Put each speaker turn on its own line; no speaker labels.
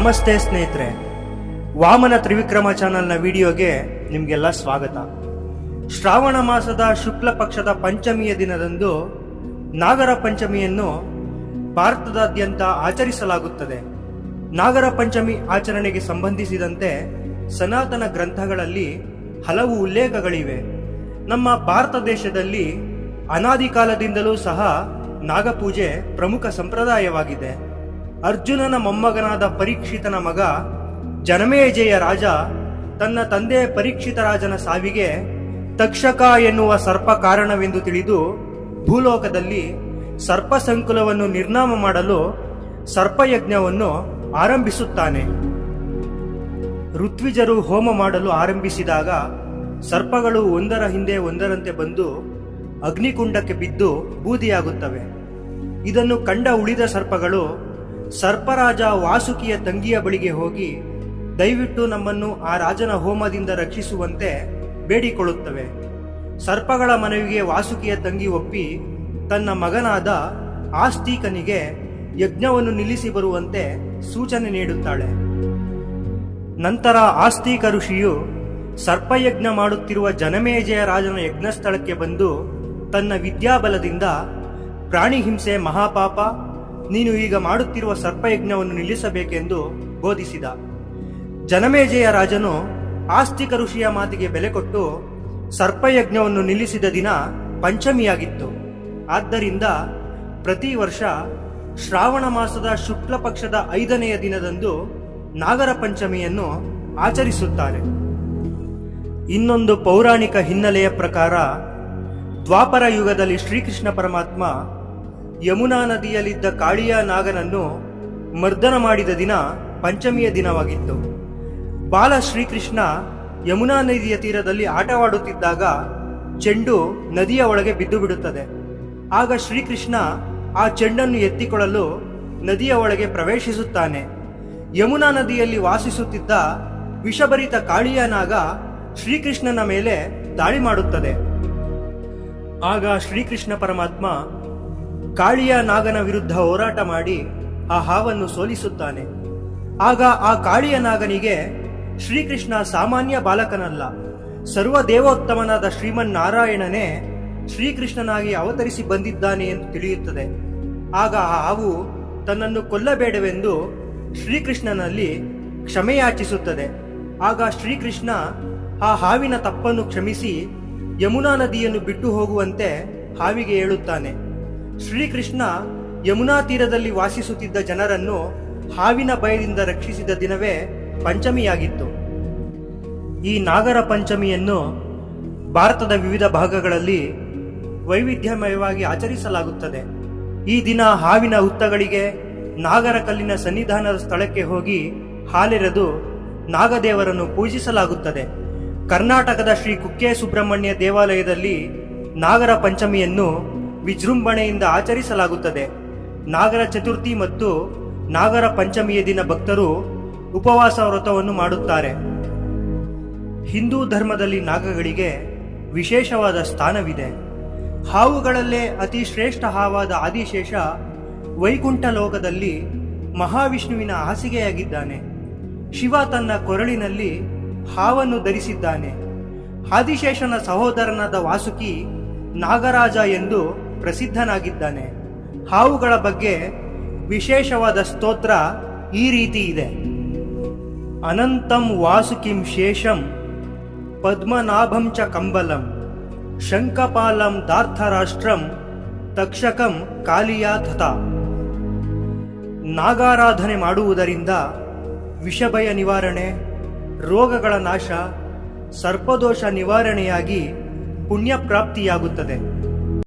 ನಮಸ್ತೆ ಸ್ನೇಹಿತರೆ. ವಾಮನ ತ್ರಿವಿಕ್ರಮ ಚಾನಲ್ನ ವಿಡಿಯೋಗೆ ನಿಮಗೆಲ್ಲ ಸ್ವಾಗತ. ಶ್ರಾವಣ ಮಾಸದ ಶುಕ್ಲ ಪಕ್ಷದ ಪಂಚಮಿಯ ದಿನದಂದು ನಾಗರ ಪಂಚಮಿಯನ್ನು ಭಾರತದಾದ್ಯಂತ ಆಚರಿಸಲಾಗುತ್ತದೆ. ನಾಗರ ಪಂಚಮಿ ಆಚರಣೆಗೆ ಸಂಬಂಧಿಸಿದಂತೆ ಸನಾತನ ಗ್ರಂಥಗಳಲ್ಲಿ ಹಲವು ಉಲ್ಲೇಖಗಳಿವೆ. ನಮ್ಮ ಭಾರತ ದೇಶದಲ್ಲಿ ಅನಾದಿ ಕಾಲದಿಂದಲೂ ಸಹ ನಾಗಪೂಜೆ ಪ್ರಮುಖ ಸಂಪ್ರದಾಯವಾಗಿದೆ. ಅರ್ಜುನನ ಮೊಮ್ಮಗನಾದ ಪರೀಕ್ಷಿತನ ಮಗ ಜನಮೇಜಯ ರಾಜ ತನ್ನ ತಂದೆ ಪರೀಕ್ಷಿತ ರಾಜನ ಸಾವಿಗೆ ತಕ್ಷಕ ಎನ್ನುವ ಸರ್ಪ ಕಾರಣವೆಂದು ತಿಳಿದು ಭೂಲೋಕದಲ್ಲಿ ಸರ್ಪ ಸಂಕುಲವನ್ನು ನಿರ್ನಾಮ ಮಾಡಲು ಸರ್ಪಯಜ್ಞವನ್ನು ಆರಂಭಿಸುತ್ತಾನೆ. ಋತ್ವಿಜರು ಹೋಮ ಮಾಡಲು ಆರಂಭಿಸಿದಾಗ ಸರ್ಪಗಳು ಒಂದರ ಹಿಂದೆ ಒಂದರಂತೆ ಬಂದು ಅಗ್ನಿಕುಂಡಕ್ಕೆ ಬಿದ್ದು ಬೂದಿಯಾಗುತ್ತವೆ. ಇದನ್ನು ಕಂಡ ಉಳಿದ ಸರ್ಪಗಳು ಸರ್ಪರಾಜ ವಾಸುಕಿಯ ತಂಗಿಯ ಬಳಿಗೆ ಹೋಗಿ, ದಯವಿಟ್ಟು ನಮ್ಮನ್ನು ಆ ರಾಜನ ಹೋಮದಿಂದ ರಕ್ಷಿಸುವಂತೆ ಬೇಡಿಕೊಳ್ಳುತ್ತವೆ. ಸರ್ಪಗಳ ಮನವಿಗೆ ವಾಸುಕಿಯ ತಂಗಿ ಒಪ್ಪಿ, ತನ್ನ ಮಗನಾದ ಆಸ್ತಿಕನಿಗೆ ಯಜ್ಞವನ್ನು ನಿಲ್ಲಿಸಿ ಬರುವಂತೆ ಸೂಚನೆ ನೀಡುತ್ತಾಳೆ. ನಂತರ ಆಸ್ತಿಕ ಋಷಿಯು ಸರ್ಪಯಜ್ಞ ಮಾಡುತ್ತಿರುವ ಜನಮೇಜಯ ರಾಜನ ಯಜ್ಞಸ್ಥಳಕ್ಕೆ ಬಂದು ತನ್ನ ವಿದ್ಯಾಬಲದಿಂದ ಪ್ರಾಣಿ ಹಿಂಸೆ ಮಹಾಪಾಪ ನೀನು ಈಗ ಮಾಡುತ್ತಿರುವ ಸರ್ಪಯಜ್ಞವನ್ನು ನಿಲ್ಲಿಸಬೇಕೆಂದು ಬೋಧಿಸಿದ. ಜನಮೇಜಯ ರಾಜನು ಆಸ್ತಿಕ ಋಷಿಯ ಮಾತಿಗೆ ಬೆಲೆ ಕೊಟ್ಟು ಸರ್ಪಯಜ್ಞವನ್ನು ನಿಲ್ಲಿಸಿದ ದಿನ ಪಂಚಮಿಯಾಗಿತ್ತು. ಆದ್ದರಿಂದ ಪ್ರತಿ ವರ್ಷ ಶ್ರಾವಣ ಮಾಸದ ಶುಕ್ಲ ಪಕ್ಷದ ಐದನೆಯ ದಿನದಂದು ನಾಗರ ಪಂಚಮಿಯನ್ನು ಆಚರಿಸುತ್ತಾರೆ. ಇನ್ನೊಂದು ಪೌರಾಣಿಕ ಹಿನ್ನೆಲೆಯ ಪ್ರಕಾರ ದ್ವಾಪರ ಯುಗದಲ್ಲಿ ಶ್ರೀಕೃಷ್ಣ ಪರಮಾತ್ಮ ಯಮುನಾ ನದಿಯಲ್ಲಿದ್ದ ಕಾಳಿಯ ನಾಗನನ್ನು ಮರ್ದನ ಮಾಡಿದ ದಿನ ಪಂಚಮಿಯ ದಿನವಾಗಿತ್ತು. ಬಾಲ ಶ್ರೀಕೃಷ್ಣ ಯಮುನಾ ನದಿಯ ತೀರದಲ್ಲಿ ಆಟವಾಡುತ್ತಿದ್ದಾಗ ಚೆಂಡು ನದಿಯ ಒಳಗೆ ಬಿದ್ದು ಬಿಡುತ್ತದೆ. ಆಗ ಶ್ರೀಕೃಷ್ಣ ಆ ಚೆಂಡನ್ನು ಎತ್ತಿಕೊಳ್ಳಲು ನದಿಯ ಒಳಗೆ ಪ್ರವೇಶಿಸುತ್ತಾನೆ. ಯಮುನಾ ನದಿಯಲ್ಲಿ ವಾಸಿಸುತ್ತಿದ್ದ ವಿಷಭರಿತ ಕಾಳಿಯ ನಾಗ ಶ್ರೀಕೃಷ್ಣನ ಮೇಲೆ ದಾಳಿ ಮಾಡುತ್ತದೆ. ಆಗ ಶ್ರೀಕೃಷ್ಣ ಪರಮಾತ್ಮ ಕಾಳಿಯ ನಾಗನ ವಿರುದ್ಧ ಹೋರಾಟ ಮಾಡಿ ಆ ಹಾವನ್ನು ಸೋಲಿಸುತ್ತಾನೆ. ಆಗ ಆ ಕಾಳಿಯ ನಾಗನಿಗೆ ಶ್ರೀಕೃಷ್ಣ ಸಾಮಾನ್ಯ ಬಾಲಕನಲ್ಲ, ಸರ್ವ ದೇವೋತ್ತಮನಾದ ಶ್ರೀಮನ್ನಾರಾಯಣನೇ ಶ್ರೀಕೃಷ್ಣನಾಗಿ ಅವತರಿಸಿ ಬಂದಿದ್ದಾನೆ ಎಂದು ತಿಳಿಯುತ್ತದೆ. ಆಗ ಆ ಹಾವು ತನ್ನನ್ನು ಕೊಲ್ಲಬೇಡವೆಂದು ಶ್ರೀಕೃಷ್ಣನಲ್ಲಿ ಕ್ಷಮೆಯಾಚಿಸುತ್ತದೆ. ಆಗ ಶ್ರೀಕೃಷ್ಣ ಆ ಹಾವಿನ ತಪ್ಪನ್ನು ಕ್ಷಮಿಸಿ ಯಮುನಾ ನದಿಯನ್ನು ಬಿಟ್ಟು ಹೋಗುವಂತೆ ಹಾವಿಗೆ ಹೇಳುತ್ತಾನೆ ಶ್ರೀಕೃಷ್ಣ ಯಮುನಾ ತೀರದಲ್ಲಿ ವಾಸಿಸುತ್ತಿದ್ದ ಜನರನ್ನು ಹಾವಿನ ಭಯದಿಂದ ರಕ್ಷಿಸಿದ ದಿನವೇ ಪಂಚಮಿಯಾಗಿತ್ತು. ಈ ನಾಗರ ಪಂಚಮಿಯನ್ನು ಭಾರತದ ವಿವಿಧ ಭಾಗಗಳಲ್ಲಿ ವೈವಿಧ್ಯಮಯವಾಗಿ ಆಚರಿಸಲಾಗುತ್ತದೆ. ಈ ದಿನ ಹಾವಿನ ಹುತ್ತಗಳಿಗೆ ನಾಗರ ಕಲ್ಲಿನ ಸನ್ನಿಧಾನದ ಸ್ಥಳಕ್ಕೆ ಹೋಗಿ ಹಾಲೆರೆದು ನಾಗದೇವರನ್ನು ಪೂಜಿಸಲಾಗುತ್ತದೆ. ಕರ್ನಾಟಕದ ಶ್ರೀ ಕುಕ್ಕೆ ಸುಬ್ರಹ್ಮಣ್ಯ ದೇವಾಲಯದಲ್ಲಿ ನಾಗರ ಪಂಚಮಿಯನ್ನು ವಿಜೃಂಭಣೆಯಿಂದ ಆಚರಿಸಲಾಗುತ್ತದೆ. ನಾಗರ ಚತುರ್ಥಿ ಮತ್ತು ನಾಗರ ಪಂಚಮಿಯ ದಿನ ಭಕ್ತರು ಉಪವಾಸ ವ್ರತವನ್ನು ಮಾಡುತ್ತಾರೆ. ಹಿಂದೂ ಧರ್ಮದಲ್ಲಿ ನಾಗಗಳಿಗೆ ವಿಶೇಷವಾದ ಸ್ಥಾನವಿದೆ. ಹಾವುಗಳಲ್ಲೇ ಅತಿ ಶ್ರೇಷ್ಠ ಹಾವಾದ ಆದಿಶೇಷ ವೈಕುಂಠ ಲೋಕದಲ್ಲಿ ಮಹಾವಿಷ್ಣುವಿನ ಹಾಸಿಗೆಯಾಗಿದ್ದಾನೆ. ಶಿವ ತನ್ನ ಕೊರಳಿನಲ್ಲಿ ಹಾವನ್ನು ಧರಿಸಿದ್ದಾನೆ. ಆದಿಶೇಷನ ಸಹೋದರನಾದ ವಾಸುಕಿ ನಾಗರಾಜ ಎಂದು ಪ್ರಸಿದ್ಧನಾಗಿದ್ದಾನೆ. ಹಾವುಗಳ ಬಗ್ಗೆ ವಿಶೇಷವಾದ ಸ್ತೋತ್ರ ಈ ರೀತಿ ಇದೆ. ಅನಂತಂ ವಾಸುಕಿಂ ಶೇಷಂ ಪದ್ಮನಾಭಂ ಚ ಕಂಬಲಂ ಶಂಕಪಾಲಂ ದಾರ್ಥರಾಷ್ಟ್ರಂ ತಕ್ಷಕಂ ಕಾಲಿಯಾ ತಥಾ ನಾಗಾರಾಧನೆ ಮಾಡುವುದರಿಂದ ವಿಷಭಯ ನಿವಾರಣೆ, ರೋಗಗಳ ನಾಶ, ಸರ್ಪದೋಷ ನಿವಾರಣೆಯಾಗಿ ಪುಣ್ಯ ಪ್ರಾಪ್ತಿಯಾಗುತ್ತದೆ